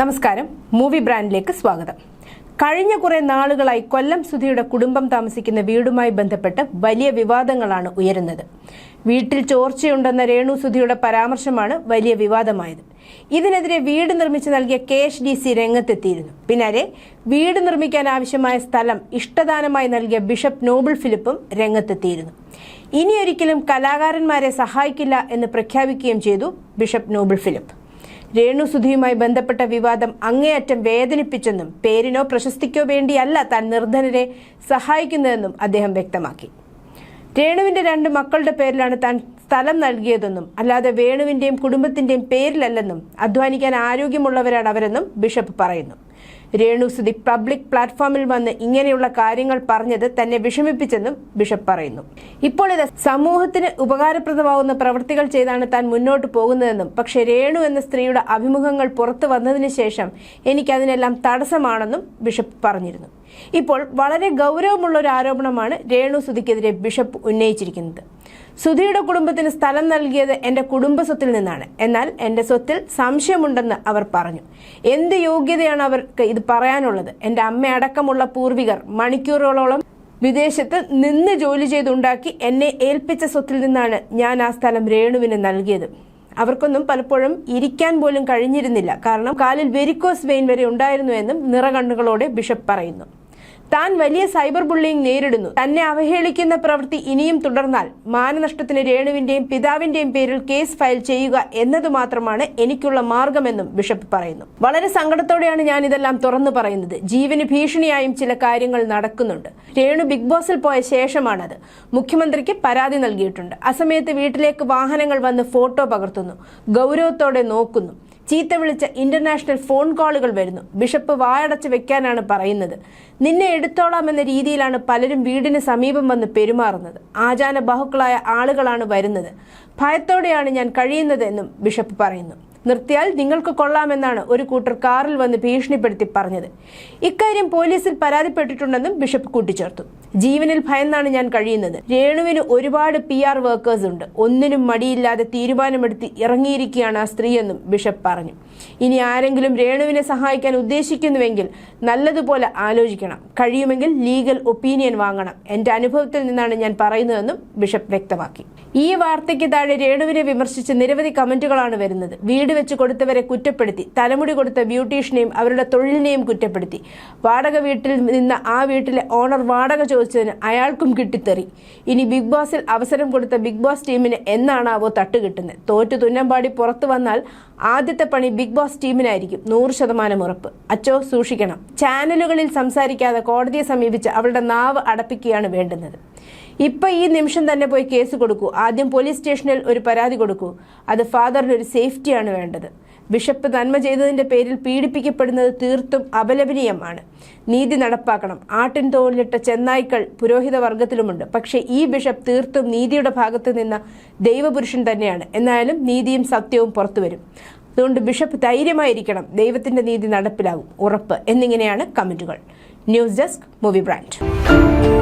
നമസ്കാരം. മൂവി ബ്രാൻഡിലേക്ക് സ്വാഗതം. കഴിഞ്ഞ കുറെ നാളുകളായി കൊല്ലം സുധിയുടെ കുടുംബം താമസിക്കുന്ന വീടുമായി ബന്ധപ്പെട്ട് വലിയ വിവാദങ്ങളാണ് ഉയരുന്നത്. വീട്ടിൽ ചോർച്ചയുണ്ടെന്ന രേണു സുധിയുടെ പരാമർശമാണ് വലിയ വിവാദമായത്. ഇതിനെതിരെ വീട് നിർമ്മിച്ച് നൽകിയ കെ എച്ച് ഡി സി രംഗത്തെത്തിയിരുന്നു. പിന്നാലെ വീട് നിർമ്മിക്കാൻ ആവശ്യമായ സ്ഥലം ഇഷ്ടദാനമായി നൽകിയ ബിഷപ്പ് നോബിൾ ഫിലിപ്പും രംഗത്തെത്തിയിരുന്നു. ഇനിയൊരിക്കലും കലാകാരന്മാരെ സഹായിക്കില്ല എന്ന് പ്രഖ്യാപിക്കുകയും ചെയ്തു ബിഷപ്പ് നോബിൾ ഫിലിപ്പ്. രേണുസുധിയുമായി ബന്ധപ്പെട്ട വിവാദം അങ്ങേയറ്റം വേദനിപ്പിച്ചെന്നും പേരിനോ പ്രശസ്തിക്കോ വേണ്ടിയല്ല താൻ നിർധനരെ സഹായിക്കുന്നതെന്നും അദ്ദേഹം വ്യക്തമാക്കി. രേണുവിന്റെ രണ്ട് മക്കളുടെ പേരിലാണ് താൻ സ്ഥലം നൽകിയതെന്നും അല്ലാതെ വേണുവിന്റെയും കുടുംബത്തിന്റെയും പേരിലല്ലെന്നും അധ്വാനിക്കാൻ ആരോഗ്യമുള്ളവരാണ് അവരെന്നും ബിഷപ്പ് പറയുന്നു. രേണു സുതി പബ്ലിക് പ്ലാറ്റ്ഫോമിൽ വന്ന് ഇങ്ങനെയുള്ള കാര്യങ്ങൾ പറഞ്ഞത് തന്നെ വിഷമിപ്പിച്ചെന്നും ബിഷപ്പ് പറയുന്നു. ഇപ്പോൾ ഇത് സമൂഹത്തിന് ഉപകാരപ്രദമാവുന്ന പ്രവൃത്തികൾ ചെയ്താണ് താൻ മുന്നോട്ട് പോകുന്നതെന്നും പക്ഷേ രേണു എന്ന സ്ത്രീയുടെ അഭിമുഖങ്ങൾ പുറത്തു വന്നതിന് ശേഷം എനിക്കതിനെല്ലാം തടസ്സമാണെന്നും ബിഷപ്പ് പറഞ്ഞിരുന്നു. ഇപ്പോൾ വളരെ ഗൗരവമുള്ള ഒരു ആരോപണമാണ് രേണു സുധിക്കെതിരെ ബിഷപ്പ് ഉന്നയിച്ചിരിക്കുന്നത്. സുധിയുടെ കുടുംബത്തിന് സ്ഥലം നൽകിയത് എന്റെ കുടുംബ സ്വത്തിൽ നിന്നാണ്. എന്നാൽ എന്റെ സ്വത്തിൽ സംശയമുണ്ടെന്ന് അവർ പറഞ്ഞു. എന്ത് യോഗ്യതയാണ് അവർക്ക് ഇത് പറയാനുള്ളത്? എന്റെ അമ്മയടക്കമുള്ള പൂർവികർ മണിക്കൂറുകളോളം വിദേശത്ത് നിന്ന് ജോലി ചെയ്തുണ്ടാക്കി എന്നെ ഏൽപ്പിച്ച സ്വത്തിൽ നിന്നാണ് ഞാൻ ആ സ്ഥലം രേണുവിന് നൽകിയത്. അവർക്കൊന്നും പലപ്പോഴും ഇരിക്കാൻ പോലും കഴിഞ്ഞിരുന്നില്ല. കാരണം കാലിൽ വെരിക്കോസ് വെയിൻ വരെ ഉണ്ടായിരുന്നു എന്നും നിറകണ്ണുകളോടെ ബിഷപ്പ് പറയുന്നു. താൻ വലിയ സൈബർ ബുള്ളിംഗ് നേരിടുന്നു. തന്നെ അവഹേളിക്കുന്ന പ്രവൃത്തി ഇനിയും തുടർന്നാൽ മാനനഷ്ടത്തിന് രേണുവിന്റെയും പിതാവിന്റെയും പേരിൽ കേസ് ഫയൽ ചെയ്യുക എന്നത് മാത്രമാണ് എനിക്കുള്ള മാർഗമെന്നും ബിഷപ്പ് പറയുന്നു. വളരെ സങ്കടത്തോടെയാണ് ഞാൻ ഇതെല്ലാം തുറന്നു പറയുന്നത്. ജീവന് ഭീഷണിയായും ചില കാര്യങ്ങൾ നടക്കുന്നുണ്ട്. രേണു ബിഗ് ബോസിൽ പോയ ശേഷമാണത്. മുഖ്യമന്ത്രിക്ക് പരാതി നൽകിയിട്ടുണ്ട്. അസമയത്ത് വീട്ടിലേക്ക് വാഹനങ്ങൾ വന്ന് ഫോട്ടോ പകർത്തുന്നു. ഗൗരവത്തോടെ നോക്കുന്നു. ചീത്ത വിളിച്ച ഇന്റർനാഷണൽ ഫോൺ കോളുകൾ വരുന്നു. ബിഷപ്പ് വായടച്ച് വെക്കാനാണ് പറയുന്നത്. നിന്നെ എടുത്തോളാം എന്ന രീതിയിലാണ് പലരും വീടിന് സമീപം വന്ന് പെരുമാറുന്നത്. ആചാന ബാഹുക്കളായ ആളുകളാണ് വരുന്നത്. ഭയത്തോടെയാണ് ഞാൻ കഴിയുന്നത് എന്നും ബിഷപ്പ് പറയുന്നു. നിർത്തിയാൽ നിങ്ങൾക്ക് കൊള്ളാമെന്നാണ് ഒരു കൂട്ടർ കാറിൽ വന്ന് ഭീഷണിപ്പെടുത്തി പറഞ്ഞത്. ഇക്കാര്യം പോലീസിൽ പരാതിപ്പെട്ടിട്ടുണ്ടെന്നും ബിഷപ്പ് കൂട്ടിച്ചേർത്തു. ജീവനിൽ ഭയന്നാണ് ഞാൻ കഴിയുന്നത്. രേണുവിന് ഒരുപാട് പി ആർ വർക്കേഴ്സ് ഉണ്ട്. ഒന്നിനും മടിയില്ലാതെ തീരുമാനമെടുത്ത് ഇറങ്ങിയിരിക്കുകയാണ് ആ സ്ത്രീയെന്നും ബിഷപ്പ് പറഞ്ഞു. ഇനി ആരെങ്കിലും രേണുവിനെ സഹായിക്കാൻ ഉദ്ദേശിക്കുന്നുവെങ്കിൽ നല്ലതുപോലെ ആലോചിക്കണം. കഴിയുമെങ്കിൽ ലീഗൽ ഒപ്പീനിയൻ വാങ്ങണം. എന്റെ അനുഭവത്തിൽ നിന്നാണ് ഞാൻ പറയുന്നതെന്നും ബിഷപ്പ് വ്യക്തമാക്കി. ഈ വാർത്തയ്ക്ക് താഴെ രേണുവിനെ വിമർശിച്ച് നിരവധി കമന്റുകളാണ് വരുന്നത്. വീട് വെച്ച് കൊടുത്തവരെ കുറ്റപ്പെടുത്തി തലമുടി കൊടുത്ത ബ്യൂട്ടീഷ്യനെയും അവരുടെ തൊഴിലിനെയും കുറ്റപ്പെടുത്തി. വാടക വീട്ടിൽ നിന്ന് ആ വീട്ടിലെ ഓണർ വാടക ചോദിച്ചതിന് അയാൾക്കും കിട്ടിത്തെറി. ഇനി ബിഗ് ബോസിൽ അവസരം കൊടുത്ത ബിഗ് ബോസ് ടീമിന് എന്നാണാവോ തട്ട് കിട്ടുന്നത് തോറ്റു തുന്നമ്പാടി പുറത്തു വന്നാൽ ആദ്യത്തെ പണി ബിഗ് ബോസ് ടീമിനായിരിക്കും നൂറ് ശതമാനം ഉറപ്പ്. അച്ചോ സൂക്ഷിക്കണം. ചാനലുകളിൽ സംസാരിക്കാതെ കോടതിയെ സമീപിച്ച് അവളുടെ നാവ് അടപ്പിക്കുകയാണ് വേണ്ടുന്നത്. ഇപ്പൊ ഈ നിമിഷം തന്നെ പോയി കേസ് കൊടുക്കൂ. ആദ്യം പോലീസ് സ്റ്റേഷനിൽ ഒരു പരാതി കൊടുക്കൂ. അത് ഫാദറിന് ഒരു സേഫ്റ്റിയാണ് വേണ്ടത്. ബിഷപ്പ് നന്മ ചെയ്തതിന്റെ പേരിൽ പീഡിപ്പിക്കപ്പെടുന്നത് തീർത്തും അപലപനീയമാണ്. നീതി നടപ്പാക്കണം. ആട്ടിൻ തോലിലിട്ട ചെന്നായ്ക്കൾ പുരോഹിത വർഗത്തിലുമുണ്ട്. പക്ഷേ ഈ ബിഷപ്പ് തീർത്തും നീതിയുടെ ഭാഗത്ത് നിന്ന ദൈവപുരുഷൻ തന്നെയാണ്. എന്നാലും നീതിയും സത്യവും പുറത്തുവരും. അതുകൊണ്ട് ബിഷപ്പ് ധൈര്യമായിരിക്കണം. ദൈവത്തിന്റെ നീതി നടപ്പിലാകും ഉറപ്പ്. എന്നിങ്ങനെയാണ് കമന്റുകൾ. News desk movie brand.